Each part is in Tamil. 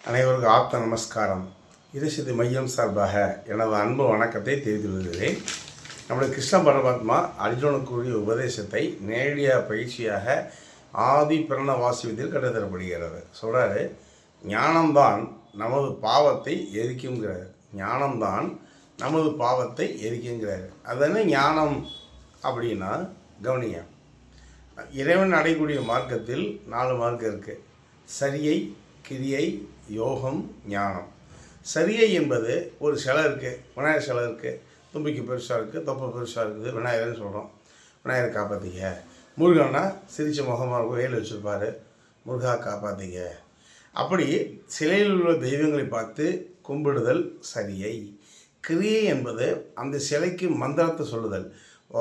அனைவருக்கும் ஆப்த நமஸ்காரம். இருசிதி மையம் சார்பாக எனது அன்பு வணக்கத்தை தெரிவித்து வருகிறேன் நம்முடைய கிருஷ்ண பரமாத்மா அர்ஜுனுக்குரிய உபதேசத்தை நேரடியாக பயிற்சியாக ஆதி பிரண வாசிவத்தில் கட்டுத்தரப்படுகிறது சொல்கிறாரு ஞானம்தான் நமது பாவத்தை எரிக்குங்கிறார் ஞானம்தான் நமது பாவத்தை எரிக்குங்கிறார் அது என்ன ஞானம் அப்படின்னா கவனியம் இறைவன் அடையக்கூடிய மார்க்கத்தில் நாலு மார்க்கம் இருக்குது சரியை கிரியை யோகம் ஞானம். சரியை என்பது ஒரு சிலை இருக்குது விநாயகர் சிலை இருக்குது தும்பிக்கு பெருசாக இருக்குது தொப்பை பெருசாக இருக்குது விநாயகர்னு சொல்கிறோம் விநாயகர் காப்பாற்றிக்க முருகன்னா சிரிச்ச முகமாக இருக்கும் வேல் வச்சுருப்பார். முருகா காப்பாற்றிக்க அப்படி சிலையில் உள்ள தெய்வங்களை பார்த்து கும்பிடுதல் சரியை. கிரியை என்பது அந்த சிலைக்கு மந்திரத்தை சொல்லுதல்.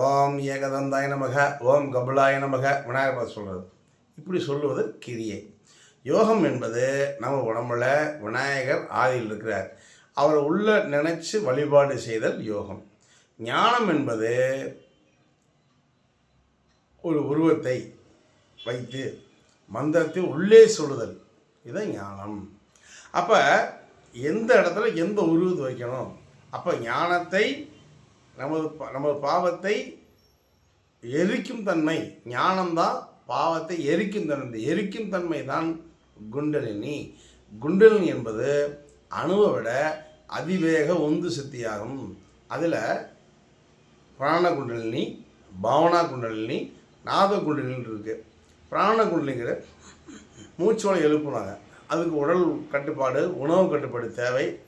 ஓம் ஏகதந்தாய நமக ஓம் கபுலாயன நமக விநாயகர் சொல்கிறது இப்படி சொல்லுவது கிரியை. யோகம் என்பது நம்ம உடம்புல விநாயகர் ஆதியில் இருக்கிறார். அவரை உள்ள நினைச்சு வழிபாடு செய்தல் யோகம். ஞானம் என்பது ஒரு உருவத்தை வைத்து மந்திரத்தை உள்ளே சொல்லுதல். இதுதான் ஞானம். அப்போ எந்த இடத்துல எந்த உருவத்தை வைக்கணும்? அப்போ ஞானத்தை நமது நமது பாவத்தை எரிக்கும் தன்மை. ஞானம்தான் பாவத்தை எரிக்கும் தன்மை. எரிக்கும் தன்மை தான் குண்டலினி. குண்டலினி என்பது அணுவை விட அதிவேக உந்து சக்தியாகும் அதில் பிராண குண்டலினி பாவனா குண்டலினி நாத குண்டலினி இருக்குது பிராண குண்டலிங்கிற மூச்சோலை எழுப்புனாங்க. அதுக்கு உடல் கட்டுப்பாடு உணவு கட்டுப்பாடு தேவை.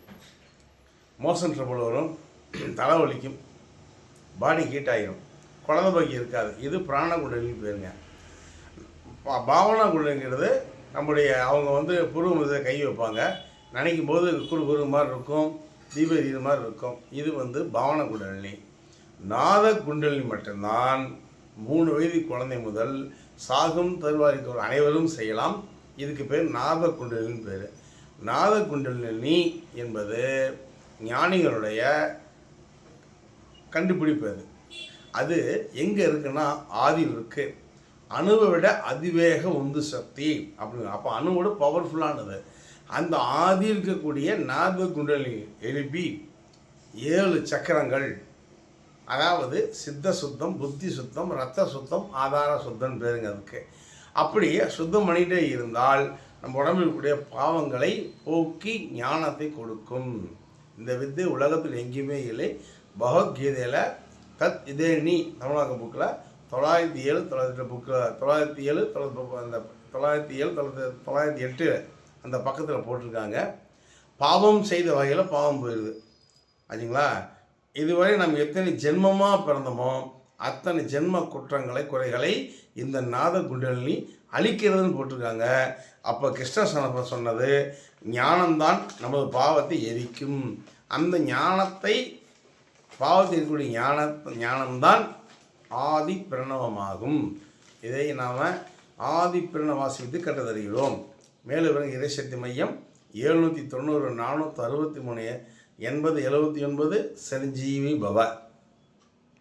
மோசன் ட்ரபிள் வரும் தலைவலிக்கும் பாடி ஹீட் ஆகிடும் குழந்தை பாக்கி இருக்காது. இது பிராண குண்டலின்னு பேருங்க. பா- பாவனா குண்டலிங்கிறது நம்முடைய அவங்க வந்து புருவ மீது கை வைப்பாங்க. நினைக்கும் போது குரு குரு மாதிரி இருக்கும். தீப இது மாதிரி இருக்கும். இது வந்து பாவன குண்டலினி. நாத குண்டலினி மட்டும்தான் மூணு வயது குழந்தை முதல் சாகும் தருவாரிக்கு அனைவரும் செய்யலாம். இதுக்கு பேர் நாத குண்டலின்னு பேர். நாத குண்டலினி என்பது ஞானிகளுடைய கண்டுபிடிப்பு அது. அது எங்கே இருக்குன்னா ஆதியில் இருக்குது அணுவை விட அதிவேக உந்து சக்தி அப்படின்னு. அப்போ அணுவோட பவர்ஃபுல்லானது அந்த ஆதி இருக்கக்கூடிய நாத குண்டலி எழுப்பி ஏழு சக்கரங்கள் அதாவது சித்த சுத்தம் புத்தி சுத்தம் ரத்த சுத்தம் ஆதார சுத்தம் பேருங்க அதுக்கு. அப்படியே சுத்தம் பண்ணிகிட்டே இருந்தால் நம்ம உடம்பில் இருக்கக்கூடிய பாவங்களை போக்கி ஞானத்தை கொடுக்கும். இந்த வித்தை உலகத்தில் எங்கேயுமே இல்லை. பகவத்கீதையில் தத் இதே நீ தமிழக புக்கில் தொள்ளாயிரத்தி ஏழு தொள்ளாயிரத்தி புக்கில் தொள்ளாயிரத்தி ஏழு தொள்ளாயிரத்தி அந்த தொள்ளாயிரத்தி ஏழு தொள்ளாயிரத்தி தொள்ளாயிரத்தி எட்டு அந்த பக்கத்தில் போட்டிருக்காங்க. பாவம் செய்த வகையில் பாவம் போயிடுது ஆச்சுங்களா இதுவரை நம்ம எத்தனை ஜென்மமாக பிறந்தோமோ அத்தனை ஜென்ம குற்றங்களை குறைகளை இந்த நாத குண்டலினி அழிக்கிறதுன்னு போட்டிருக்காங்க. அப்போ கிருஷ்ண சனப்ப சொன்னது ஞானம்தான் நமது பாவத்தை எரிக்கும். அந்த ஞானத்தை பாவத்தில் இருக்கக்கூடிய ஞான ஞானம்தான் ஆதி பிரணவமாகும். இதை நாம் ஆதி பிரணவாசித்து கற்றுத்தருகிறோம் மேலும் விவரம் இறைசக்தி மையம் எழுநூற்றி தொண்ணூறு நானூற்றி அறுபத்தி மூணு எண்பது எழுபத்தி ஒன்பது சஞ்சீவி பவ.